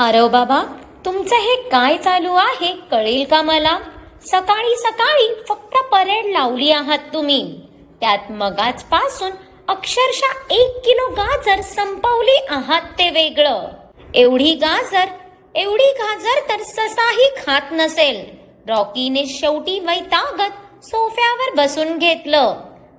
आरव बाबा तुमचं हे काय चालू आहे? कळेल का मला? सकाळी सकाळी फक्त परेड लावली आहात तुम्ही. त्यात मगाच पासून अक्षरशः एक किलो गाजर संपवली आहात ते वेगळं. एवढी गाजर एवढी गाजर तर ससाही खात नसेल. रॉकीने शेवटी वैतागत सोफ्यावर बसून घेतलं.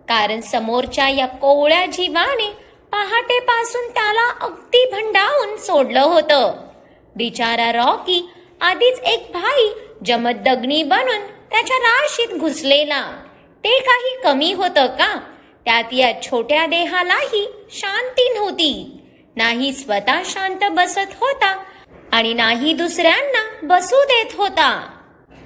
कारण समोरच्या या कोवळ्या जीवाने पहाटेपासून त्याला अगदी भंडावून सोडलं होतं. बिचारा रॉकी आधीच एक भाई जमदग्नी बनून त्याच्या राशीत घुसलेला. ते काही कमी होतं का? त्यात या छोट्या देहालाही शांती नव्हती. नाही स्वतः शांत बसत होता आणि नाही दुसऱ्यांना बसू देत होता.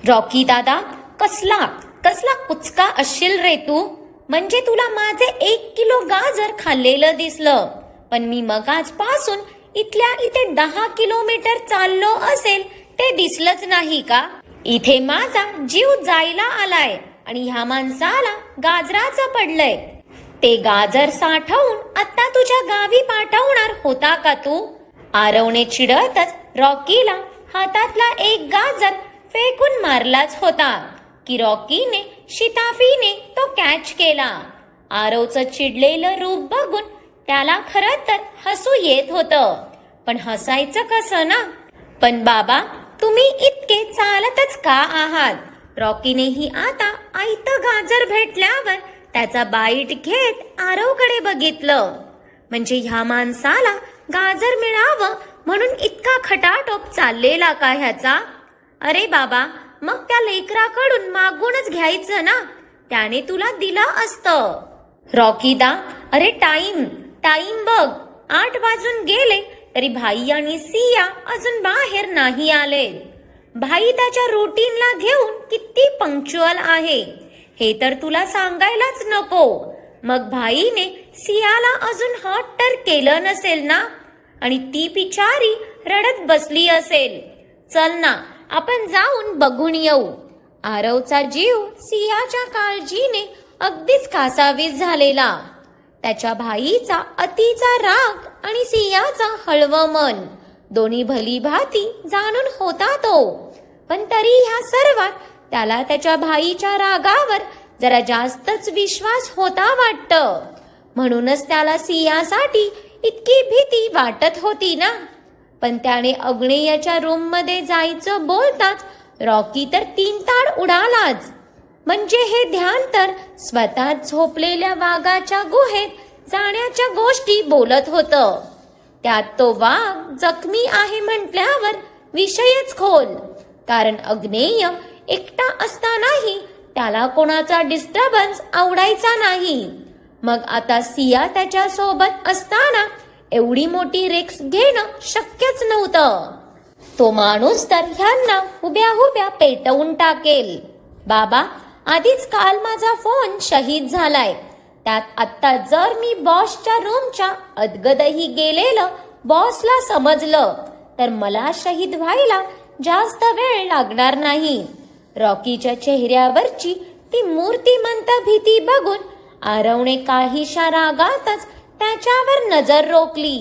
रॉकी दादा कसला कसला कुचका असशील रे तू? म्हणजे तुला माझे एक किलो गाजर खाल्लेलं दिसलं. पण मी मग आजपासून इथल्या इथे दहा किलोमीटर चाललो असेल ते दिसलंच नाही का? इथे माझा जीव जायला आलाय आणि ह्या माणसाला गाजराचं पडलंय. ते गाजर साठवून आता तुझ्या गावी पाठवणार होता का तू? आरवने चिडतच रॉकीला हातातला एक गाजर फेकून मारलाच होता की रॉकीने शिताफीने तो कॅच केला. आरवचं चिडलेलं रूप बघून त्याला खरं तर हसू येत होतं. पण हसायचं कसं ना? पण बाबा तुम्ही इतके चालतच का आहात? रॉकीनेही आता आयत गाजर भेटल्यावर त्याचा बाईट घेत आरवकडे बघितलं. म्हणजे ह्या माणसाला गाजर मिळावं म्हणून इतका खटाटोप चाललेला का ह्याचा? अरे बाबा मग त्या लेकराकडून मागूनच घ्यायचं ना? त्याने तुला दिलं असतं. रॉकीदा अरे टाइम टाइम बघ. आठ वाजून गेले तरी भाई आणि सिया अजून बाहेर नाही आले. भाई त्याच्या रुटीनला घेऊन किती पंक्च्युअल आहे. हे तर तुला सांगायलाच नको. मग भाईने सियाला अजून हॉट तर केलं नसेल ना? आणि ती बिचारी रडत बसली असेल. चल ना आपण जाऊन बघून येऊ. आरवचा जीव सियाच्या काळजीने अगदीच कासावीस झालेला. त्याच्या भाईचा अतीचा राग आणि सियाचा हळवं मन. दोन्ही भली भाती जाणून होता तो. पण तरी ह्या सर्वात त्याला त्याच्या भाईच्या रागावर जरा जास्तच विश्वास होता वाटत. म्हणूनच त्याला सियासाठी इतकी भीती वाटत होती ना. पण त्याने अग्नेयाच्या रूममध्ये जायचं बोलताच रॉकी तर तीन ताड उडालाच. म्हणजे हे ध्यान तर स्वतः झोपलेल्या वाघाच्या गुहेत जाण्याच्या गोष्टी बोलत होत. त्यात तो वाघ जखमी आहे म्हटल्यावर विषयच खोल कारण अग्नेय एकटा असतानाही त्याला कोणाचा डिस्टर्बन्स आवडायचा नाही. मग आता सिया त्याच्या सोबत असताना एवढी मोठी रिक्स घेणं शक्यच नव्हतं. तो माणूस तर ह्यांना उभ्या उभ्या पेटवून टाकेल. बाबा आधीच काल माझा फोन शहीद झालाय. त्यात आत्ता जर मी बॉसच्या रूमच्या अदगदही गेलेलं बॉसला समजलं तर मला शहीद व्हायला जास्त वेळ लागणार नाही. रॉकीच्या चेहऱ्यावरची ती मूर्तिमंत भीती बघून आरवने काहीशा रागातच त्याच्यावर नजर रोखली.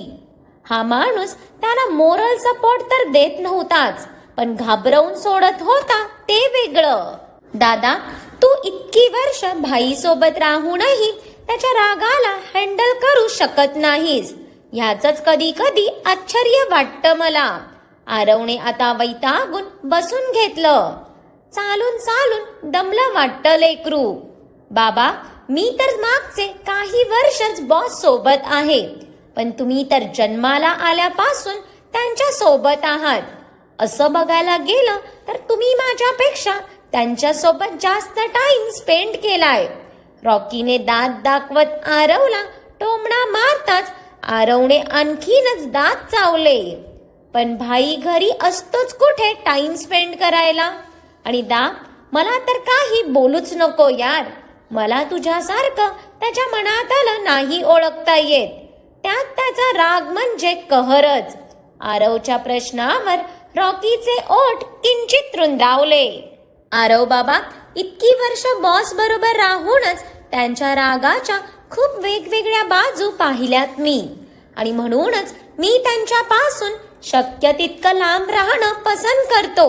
हा माणूस त्याला मोरल सपोर्ट तर देत नव्हताच पण घाबरवून सोडत होता ते वेगळं. दादा तू इतकी वर्ष भाईसोबत राहूनही त्याच्या रागाला हँडल करू शकत नाहीस. ह्याच कधी कधी आश्चर्य वाटतं मला. आरवणे आता वैतागून बसून घेतलं. चालून चालून दमलं वाटतं लेकरू. बाबा मी तर मागचे काही वर्षच बॉस सोबत आहे पण तुम्ही तर जन्माला आल्यापासून त्यांच्यासोबत आहात. असं बघायला गेलं तर तुम्ही माझ्यापेक्षा त्यांच्यासोबत जास्त टाइम स्पेंड केलाय. रॉकीने दात दाखवत आरवला टोमणा मारताच आरवने आणखीनच दात चावले. पण भाई घरी असतोच कुठे टाइम स्पेंड करायला? आणि दा मला तर काही बोलूच नको यार. मला तुझ्यासारखं त्याच्या मनात आलं नाही ओळखता येत. त्यात त्याचा राग म्हणजे कहरच. आरवच्या प्रश्नावर रॉकीचे ओठ किंचित रुंदावले. आरव बाबा इतकी वर्ष बॉस बरोबर राहूनच त्यांच्या रागाच्या खूप वेगवेगळ्या बाजू पाहिल्यात मी. आणि म्हणूनच मी त्यांच्यापासून शक्य तितकं लांब राहणं पसंत करतो.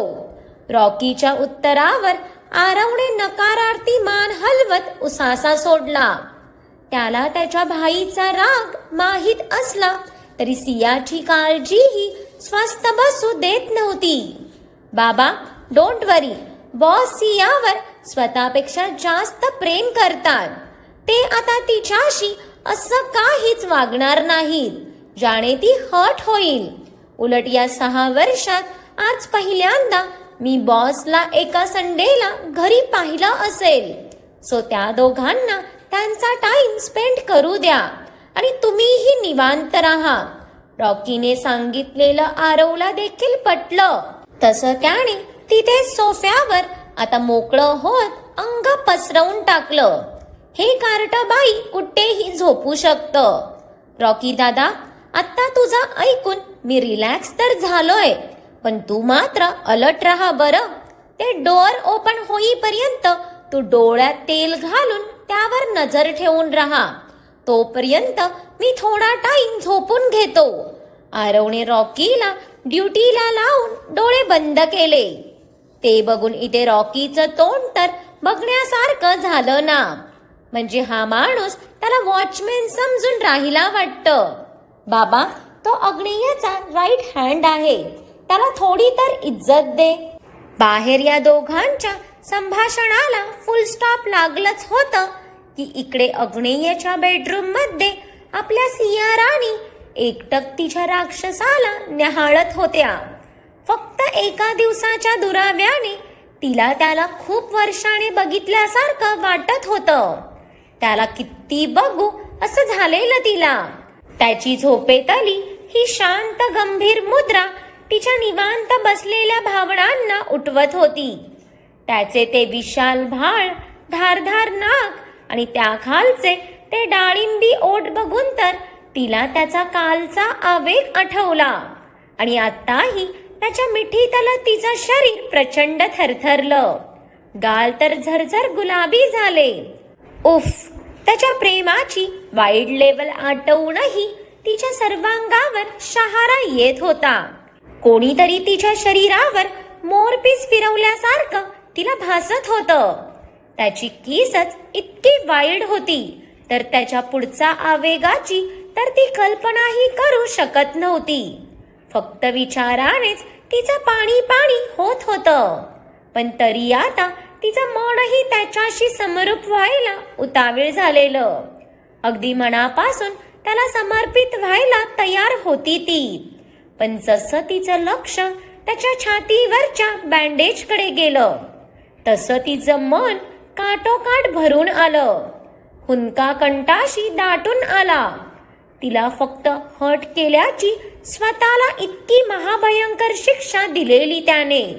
रॉकीच्या उत्तरावर आरवने नकारार्थी मान हलवत उसासा सोडला. त्याला त्याच्या भाईचा राग माहीत असला तरी सियाची काळजीही स्वस्त बसू देत नव्हती. बाबा डोंट वरी बॉस सियावर स्वतःपेक्षा जास्त प्रेम करतात. ते आता तिच्याशी असं काहीच वागणार नाहीत ज्याने ती हट होईल. उलट या सहा वर्षात आज पहिल्यांदा मी बॉसला एका संडेला घरी पाहिलं असेल. सो त्या दोघांना त्यांचा टाइम स्पेंड करू द्या आणि तुम्हीही निवांत राहा. रॉकीने सांगितलेलं आरवला देखील पटलं. तसं त्याने तिथे सोफ्यावर आता मोकळं होत अंग पसरवून टाकलं. हे कार्ट बाई कुठेही झोपू शकतं. रॉकी दादा आता तुझा ऐकून मी रिलॅक्स तर झालोय पण तू मात्र अलर्ट राहा बरं. ते डोअर ओपन होईपर्यंत तू डोळ्यात तेल घालून त्यावर नजर ठेवून राहा. तोपर्यंत मी थोडा टाइम झोपून घेतो. आरवणे रॉकीला ड्युटीला लावून डोळे बंद केले. ते बघून इथे रॉकीचं तोंड तर बघण्यासारखं झालं ना. म्हणजे हा माणूस त्याला वॉचमॅन समजून राहिला वाटतं. बाबा तो अग्नेयाचा राईट हँड आहे. त्याला थोडी तर इज्जत दे. बाहेर या दोघांच्या संभाषणाला फुल स्टॉप लागलंच होतं की इकडे अग्नेयच्या बेडरूममध्ये आपल्या सियाराणी एकटक तिच्या राक्षसाला न्याहाळत होत्या. फक्त एका दिवसाच्या दुराव्याने तिला त्याला खूप वर्षाने बघितल्यासारखं वाटत होतं. त्याला किती बघू असं झालेलं तिला. त्याची झोपेतली ही शांत गंभीर मुद्रा तिच्या निवांत बसलेल्या भावनांना उठवत होती. त्याचे ते विशाल भाळ धारधार नाक आणि त्याखालचे ते डाळिंबी ओठ बघून तर तिला त्याचा कालचा आवेग आठवला. आणि आताही त्याच्या मिठीतलं तिचं शरीर प्रचंड थरथरलं. गाल तर झरझर गुलाबी झाले. उफ त्याच्या प्रेमाची वाईड लेवल आटवूनही तिच्या सर्वांगावर शहारा येत होता. कोणीतरी तिच्या शरीरावर मोरपीस फिरवल्यासारखं तिला भासत होतं. त्याची किसच इतकी वाईड होती तर त्याच्या पुढचा आवेगाची तर ती कल्पनाही करू शकत नव्हती. फक्त विचारानेच तिचं पाणी पाणी होत होतं. पण तरी आता तिचं मनही त्याच्याशी समरूप व्हायला उतावीळ झालेलं. अगदी मनापासून त्याला समर्पित व्हायला तयार होती ती. पण जसं तिचं लक्ष त्याच्या छातीवरच्या बँडेजकडे गेलं तसं तिचं मन काटोकाट भरून आलं. हुंका कंटाशी दाटून आला. तिला फक्त हट केल्याची स्वतःला इतकी महाभयंकर शिक्षा दिलेली त्याने.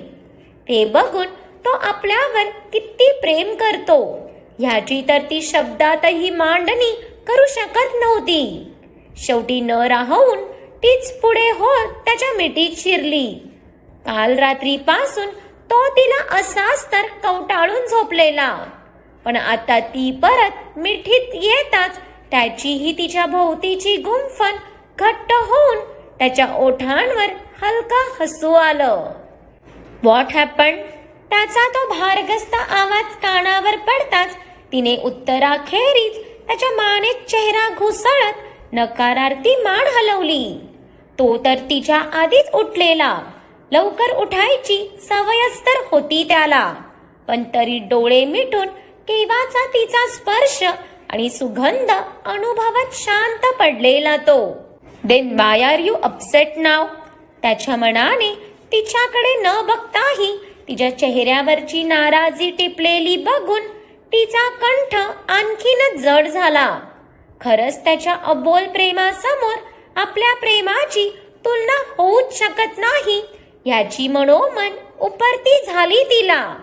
ते बघून तो आपल्यावर किती प्रेम करतो. ह्याची तर ती शब्दातही मांडणी करू शकत नव्हती. शेवटी न राहून तीच पुढे होत त्याच्या मिठीत शिरली. काल रात्रीपासून तो तिला असाच तर कवटाळून झोपलेला. पण आता ती परत मिठीत येताच त्याचीही तिच्या भोवतीची गुंफण घट्ट होऊन त्याच्या ओठांवर हलका हसू आलं. व्हॉट हॅपन त्याचा तो भारगस्त आवाज कानावर पडताच तिने उत्तराखेरीज त्याच्या मानेत चेहरा घुसळत नकारार्थी मान हलवली. तो तर तिच्या आधीच उठलेला. लवकर उठायची सवयस्तर होती त्याला. पण तरी डोळे मिटून केवाचा तिचा स्पर्श आणि सुगंध अनुभवात शांत पडलेला तो. Then why are you upset नाव त्याच्या मनाने तिच्याकडे न बघताही तिच्या चेहऱ्यावरची नाराजी टिपलेली बघून तिचा कंठ आणखीनच जड झाला. खरंच त्याच्या अबोल प्रेमासमोर आपल्या प्रेमाची तुलना होऊच शकत नाही याची मनोमन उपरती झाली तिला.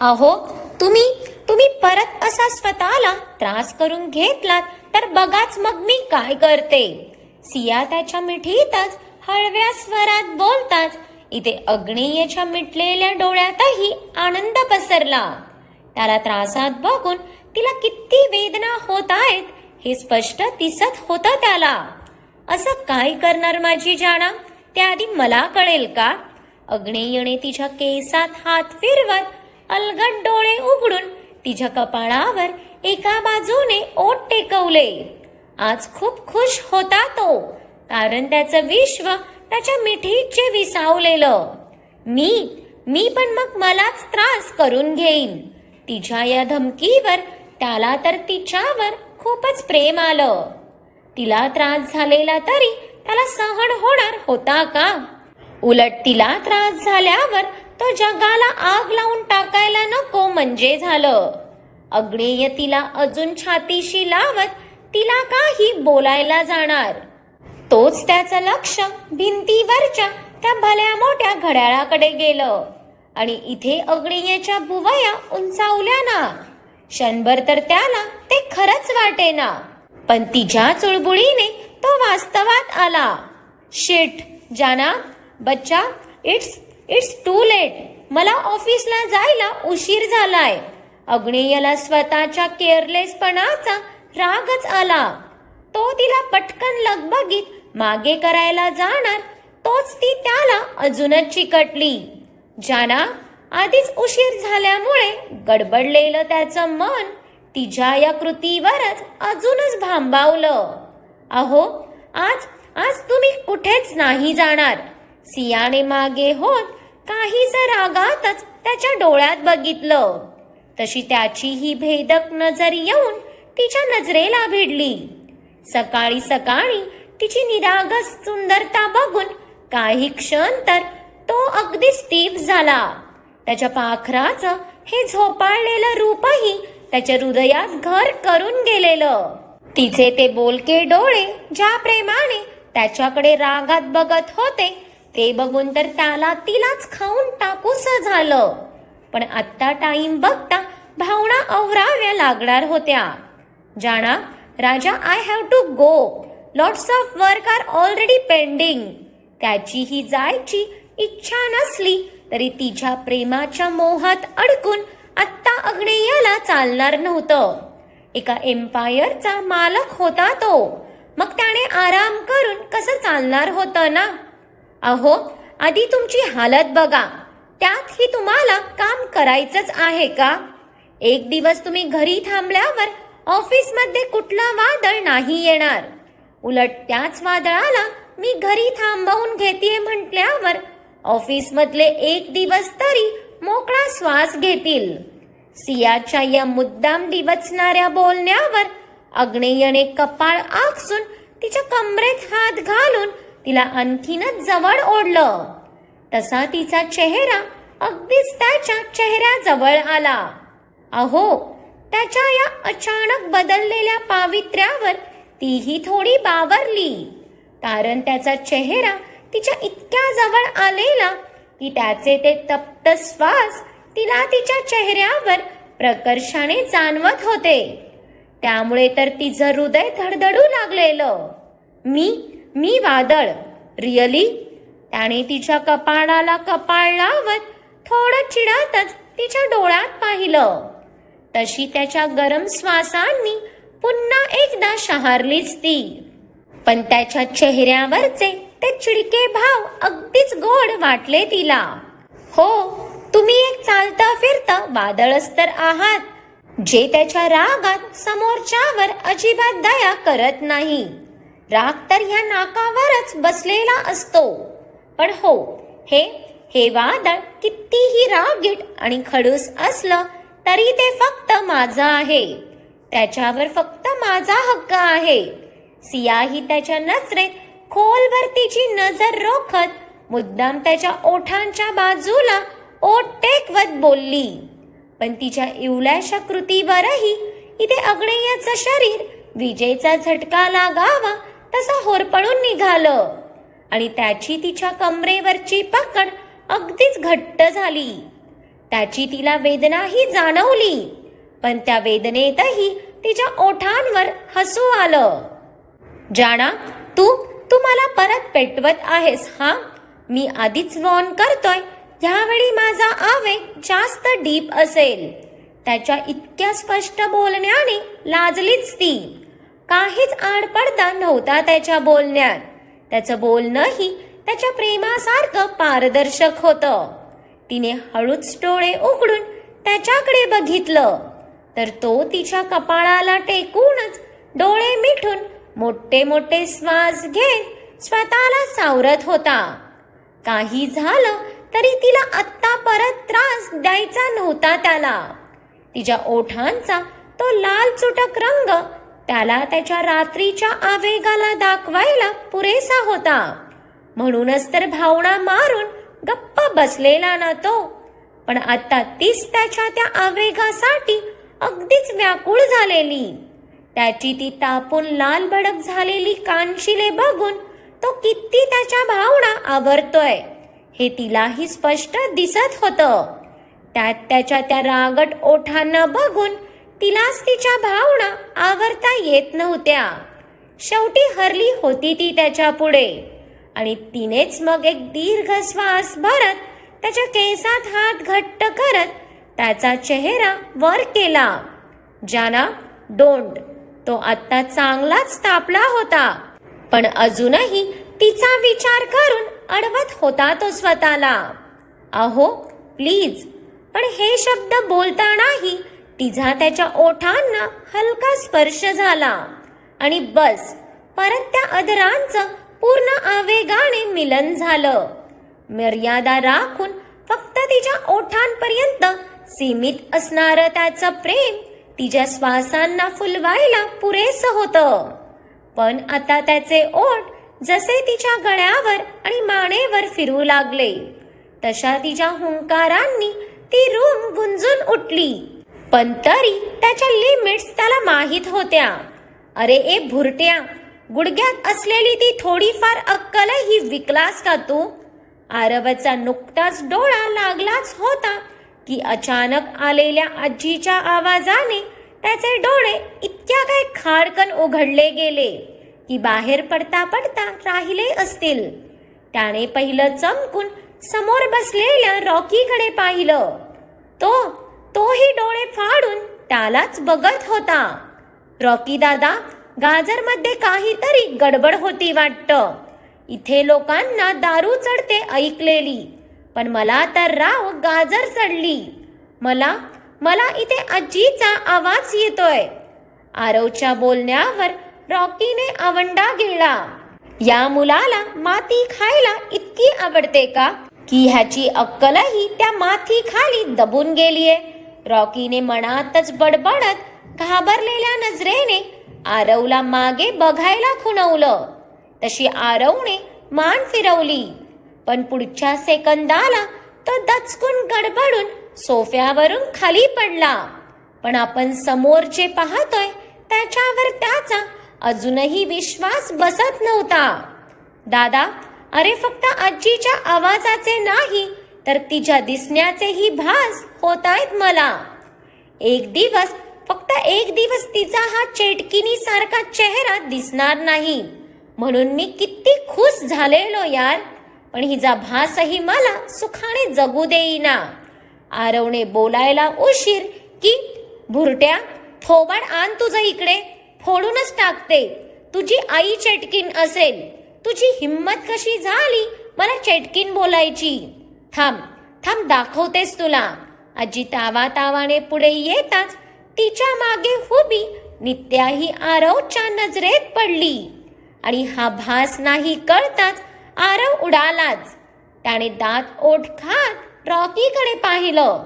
अहो तुम्ही तुम्ही परत असा स्वतःला त्रास करून घेतलात तर बघाच मग मी काय करते. सिया त्याच्या मिठीतच हळव्या स्वरात बोलताच इथे अग्नेयच्या मिटलेल्या डोळ्यातही आनंद पसरला. त्याला त्रासात बघून तिला किती वेदना होत आहेत हे स्पष्ट दिसत होतं त्याला. असं काय करणार माझी जाणा? ते आधी मला कळेल का? अग्नेयने तिच्या केसात हात फिरवत अलगट डोळे उघडून तिच्या कपाळावर एका बाजूने ओट टेकवले. आज खूप खुश होता तो कारण त्याचं विश्व त्याच्या मिठीचे विसावलेलं. मी मी पण मग मलाच त्रास करून घेईन. तिच्या या धमकीवर त्याला तर तिच्यावर खूपच प्रेम आलं. तिला त्रास झालेला तरी त्याला सहन होणार होता का? उलट तिला त्रास झाल्यावर तो जगाला आग लावून टाकायला नको म्हणजे झालं. अग्नेय तिला अजून छातीशी लावत तिला काही बोलायला जाणार. तोच त्याचं लक्ष भिंतीवरच्या त्या भल्या मोठ्या घड्याळाकडे गेलं. आणि इथे अग्नेयच्या बुवया उंचावल्या ना क्षणभर तर त्याला ते खरंच वाटेना. पण तिच्या चुळबुळीने तो वास्तवात आला. शिट जाना. बच्चा इट्स इट्स टू लेट मला ऑफिसला जायला उशीर झालाय. अग्नेयला स्वतःच्या केअरलेसपणाचा रागच आला. तो तिला पटकन लगबगीत मागे करायला जाणार तोच ती त्याला अजूनच चिकटली. जाना आधीच उशीर झाल्यामुळे गडबडलेलं त्याचं मन तिच्या या कृतीवरच अजूनच भांबावलं. अहो आज आज तुम्ही कुठेच नाही जाणार. सियाने मागे होत काहीच रागातच त्याच्या डोळ्यात बघितलं. तशी त्याची ही भेदक नजर येऊन तिच्या नजरेला भिडली. सकाळी सकाळी तिची निरागस सुंदरता बघून काही क्षण तर तो अगदी स्टीप झाला. त्याच्या पाखराचं हे झोपाळलेलं रूपही त्याच्या हृदयात घर करून गेलेलं. तिचे ते बोलके डोळे ज्या प्रेमाने त्याच्याकडे रागात बघत होते ते बघून तर त्याला तिलाच खाऊन टाकूस झालं. पण आत्ता टाइम बघता भावना अवराव्या लागणार होत्या. जाणा Raja I have to go lots of work are already pending त्याची ही जायची इच्छा नसली तरी तिच्या प्रेमाच्या मोहात अडकून आत्ता अग्नेयाला चालणार नव्हतं. एका एम्पायरचा मालक होता तो. मग त्याने आराम करून कसं चालणार होतं ना? अहो आधी तुमची हालत बघा. त्यातही तुम्हाला काम करायचंच आहे का? एक दिवस तुम्ही घरी थांबल्यावर ऑफिसमध्ये कुठला वादळ नाही येणार. उलट त्याच वादळाला मी घरी थांबवून घेते म्हटल्यावर ऑफिसमधले एक दिवस तरी मोकळा श्वास घेतील. सियाच्या या मुद्दाम डिवचणाऱ्या बोलण्यावर अग्नेयने कपाळ आखसून तिच्या कमरेत हात घालून तिला आणखीनच जवळ ओढलं. तसा तिचा चेहरा अगदीच त्याच्या चेहऱ्याजवळ आला. अहो त्याच्या या अचानक बदललेल्या पावित्र्यावर तीही थोडी बावरली. कारण त्याचा चेहरा तिच्या इतक्या जवळ आलेला की त्याचे ते तप्त श्वास तिला तिच्या चेहऱ्यावर प्रकर्षाने जाणवत होते. त्यामुळे तर तिचं हृदय धडधडू लागलेलं. मी मी वादळ. रिअली त्याने तिच्या कपाळाला कपाळ लावत थोडं चिडातच तिच्या डोळ्यात पाहिलं. तशी त्याच्या गरम श्वासांनी पुन्हा एकदा शहारलीच ती. पण त्याच्या चेहऱ्यावरचे ते चिडके भाव अगदीच गोड वाटले तिला. हो तुम्ही एक चालता फिरता वादळच तर आहात जे त्याच्या रागात समोरच्यावर अजिबात दया करत नाही. राग तर ह्या नाकावरच बसलेला असतो. पण हो हे हे वादळ कितीही रागीट आणि खडूस असलं तरी ते फक्त माझं आहे. त्याच्यावर फक्त माझा हक्क आहे. सिया ही त्याच्या नजरेत खोलवर तिची नजर रोखत मुद्दाम त्याच्या ओठांच्या बाजूला ओठ टेकवत बोलली. पण तिच्या इवल्याशा कृतीवरही इथे अग्नेयाचं शरीर विजेचा झटका लागावा तसं होरपळून निघालं. आणि त्याची तिच्या कमरेवरची पकड अगदीच घट्ट झाली. त्याची तिला वेदनाही जाणवली पण त्या वेदनेतही तिच्या ओठांवर हसू आलं. जाणा तू तू मला परत पेटवत आहेस हा? मी आधीच वॉर्न करतोय यावेळी माझा आवेग जास्त डीप असेल. त्याच्या इतक्या स्पष्ट बोलण्याने लाजलीच ती. काहीच आडपडदा नव्हता त्याच्या बोलण्यात. त्याचं बोलणंही त्याच्या प्रेमासारखं पारदर्शक होतं. तिने हळूच डोळे उघडून त्याच्याकडे बघितलं. तर तो तिच्या कपाळाला टेकूनच डोळे मिठून मोठे मोठे श्वास घेत स्वतःला सावरत होता. काही झालं तरी तिला आत्ता परत त्रास द्यायचा नव्हता त्याला. तिच्या ओठांचा तो लाल चुटक रंग त्याला त्याच्या रात्रीच्या आवेगाला दाखवायला पुरेसा होता. म्हणूनच तर भावना मारून गप्प बसलेला ना तो पण आता तीच त्याच्या त्या आवेगासाठी अगदीच व्याकुळ झालेली. त्याची ती तापून लाल भडक झालेली कानशिले बघून तो किती त्याच्या भावना आवरतोय हे तिलाही स्पष्ट दिसत होतं. त्यात त्याच्या त्या रागट ओठांना बघून तिलाच तिच्या भावना आवरता येत नव्हत्या. शेवटी हरली होती ती त्याच्या पुढे. आणि तिनेच मग एक दीर्घ श्वास भरत त्याच्या केसात हात घट्ट करत त्याचा चेहरा वर केला. ज्याना डोंट तो आत्ता चांगलाच तापला होता. पण अजूनही तिचा विचार करून अडवत होता तो स्वतःला. अहो प्लीज. पण हे शब्द बोलतानाही तिचा त्याच्या ओठांना हलका स्पर्श झाला. आणि बस परत त्या अधरांचं पूर्ण आवेगाने मिलन झालं. मर्यादा राखून फक्त तिच्या ओठांपर्यंत सीमित असणारं त्याचं प्रेम तिच्या श्वासांना फुलवायला पुरेसं होतं. पण आता त्याचे ओठ जसे तिच्या गळ्यावर आणि मानेवर फिरू लागले तशा तिच्या हुंकारांनी ती रूम गुंजून उठली. पण तरी त्याच्या लिमिट्स त्याला माहीत होत्या. अरे ए भुरट्या गुडघ्यात असलेली ती थोडीफार अक्कलही विकलास का तू? आरवचा नुकताच डोळा लागलाच होता की अचानक आलेल्या आजीच्या आवाजाने त्याचे डोळे इतक्या काय खाडकन उघडले गेले की बाहेर पडता पडता राहिले असतील. त्याने पहिलं चमकून समोर बसलेल्या रॉकीकडे पाहिलं. तो तोही डोळे फाडून त्यालाच बघत होता. रॉकी दादा गाजरमध्ये काहीतरी गडबड होती वाटतं. इथे लोकांना दारू चढते ऐकलेली पण मला तर राव गाजर चढली. मला मला इथे आजीचा आवाज येतोय. आरवच्या बोलण्यावर रॉकीने आवंडा गिळला. या मुलाला माती खायला इतकी आवडते का? की ह्याची अक्कलही त्या माती खाली दबून गेलीये. रॉकीने मनातच बडबडत घाबरलेल्या नजरेने आरवला मागे बघायला खुणवलं. तशी आरवने मान फिरवली. पण पुढच्या सेकंदाला तो दचकून गडबडून सोफ्यावरून खाली पडला. पण आपण समोर जे पाहतोय त्याच्यावर त्याचा अजूनही विश्वास बसत नव्हता. दादा अरे फक्त आजीच्या आवाजाचे नाही तर तिच्या दिसण्याचेही भास होत आहेत मला. एक दिवस फक्त एक दिवस तिचा हा चेटकिनी सारखा चेहरा दिसणार नाही. म्हणून मी किती खुश झालेलो यार पण हिचा भासही मला सुखाने जगू देईना. आरवने बोलायला उशीर की भुरट्या थोबाड आण तुझं इकडे फोडूनच टाकते. तुझी आई चेटकीन असेल. तुझी हिम्मत कशी झाली मला चेटकीन बोलायची? थांब थांब दाखवतेस तुला. आजी तावा तावाने पुढे येताच तिच्यामागे हुबी नित्याही आरवच्या नजरेत पडली. आणि हा भास नाही कळताच आरव उडालाच. त्याने दात ओठ खात रॉकीकडे पाहिलं.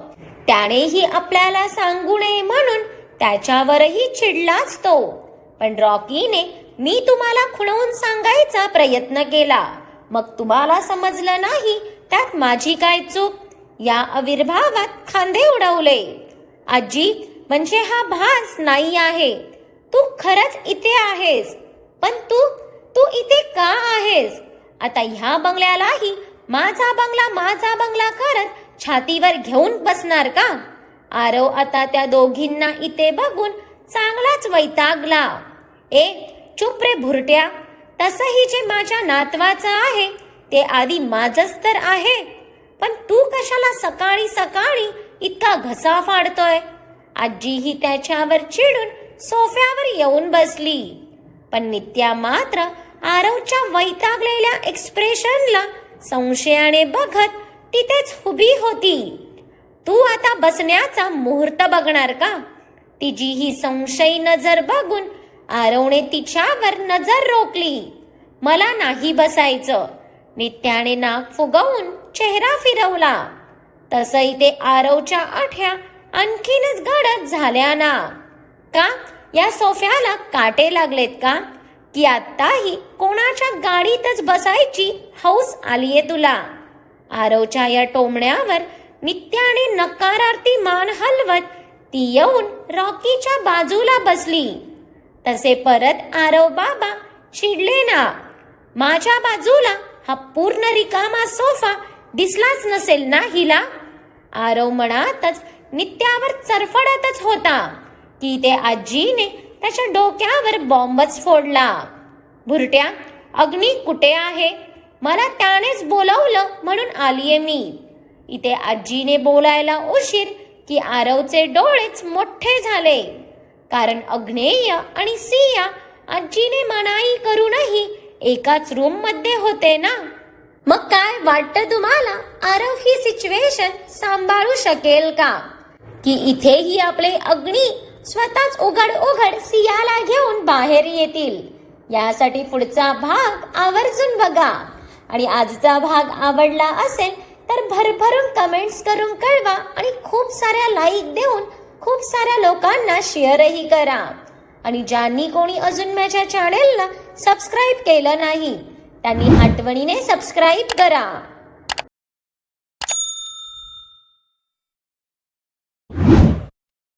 त्यानेही आपल्याला सांगू नये म्हणून त्याच्यावरही चिडलाच तो. पण रॉकीने मी तुम्हाला खुणवून सांगायचा प्रयत्न केला. मग तुम्हाला समजलं नाही त्यात माझी काय चूक? या आविर्भावात खांदे उडवले. आजी म्हणजे हा भास नाही आहे. तू खरंच इथे आहेस. पण तू तू इथे का आहेस? आता ह्या बंगल्यालाही माझा बंगला माझा बंगला करत छातीवर घेऊन बसणार का? आरव आता त्या दोघींना इथे बघून चांगलाच वैतागला. ए चुप रे भुरट्या. तसंही जे माझ्या नातवाचं आहे ते आधी माझच तर आहे पण तू कशाला सकाळी सकाळी इतका घसा फाडतोय? आजीही त्याच्यावर चिडून सोफ्यावर येऊन बसली. पण नित्या मात्र आरवच्या वैतागलेल्या एक्सप्रेशनला संशयाने बघत तिथेच उभी होती. तू आता बसण्याचा मुहूर्त बघणार का? तिची ही संशयी नजर बघून आरवणे तिच्यावर नजर रोखली. मला नाही बसायचं. नित्याने नाक फुगवून चेहरा फिरवला. तसंही ते आरवच्या आठ्या आणखीनच गडद झाल्या ना का? या सोफ्याला काटे लागलेत का? की आत्ताही कोणाच्या गाडीतच बसायची हौस आलीये तुला? आरवच्या या टोमण्यावर नित्याने नकारार्थी मान हलवत ती येऊन रॉकीच्या बाजूला बसली. तसे परत आरव बाबा चिडले ना माझ्या बाजूला हा पूर्ण रिकामा सोफा दिसलाच नसेल ना हिला? आरव मनातच नित्यावर चरफडतच होता. की ते आजीने त्याच्या डोक्यावर बॉम्बच फोडला. भुरट्या अग्नी कुठे आहे? मला त्यानेच बोलवलं म्हणून आलीये मी. इथे आजीने बोलायला उशीर की आरवचे डोळेच मोठे झाले. कारण अग्नेय आणि सिया आजीने मनाई करूनही एकाच रूममध्ये होते ना? मग काय वाटतं तुम्हाला? आरव ही सिच्युएशन सांभाळू शकेल का? की इथेही आपले अग्नी स्वतःच उघड उघड सियाला घेऊन बाहेर येतील. यासाठी पुढचा भाग आवर्जून बघा. आणि आजचा भाग आवडला असेल तर भरभरून कमेंट्स करून कळवा आणि खूप साऱ्या लाईक देऊन खूप साऱ्या लोकांना शेअरही करा. आणि ज्यांनी कोणी अजून माझ्या चॅनेलला सबस्क्राईब केलं नाही त्यांनी आठवणीने सबस्क्राईब करा.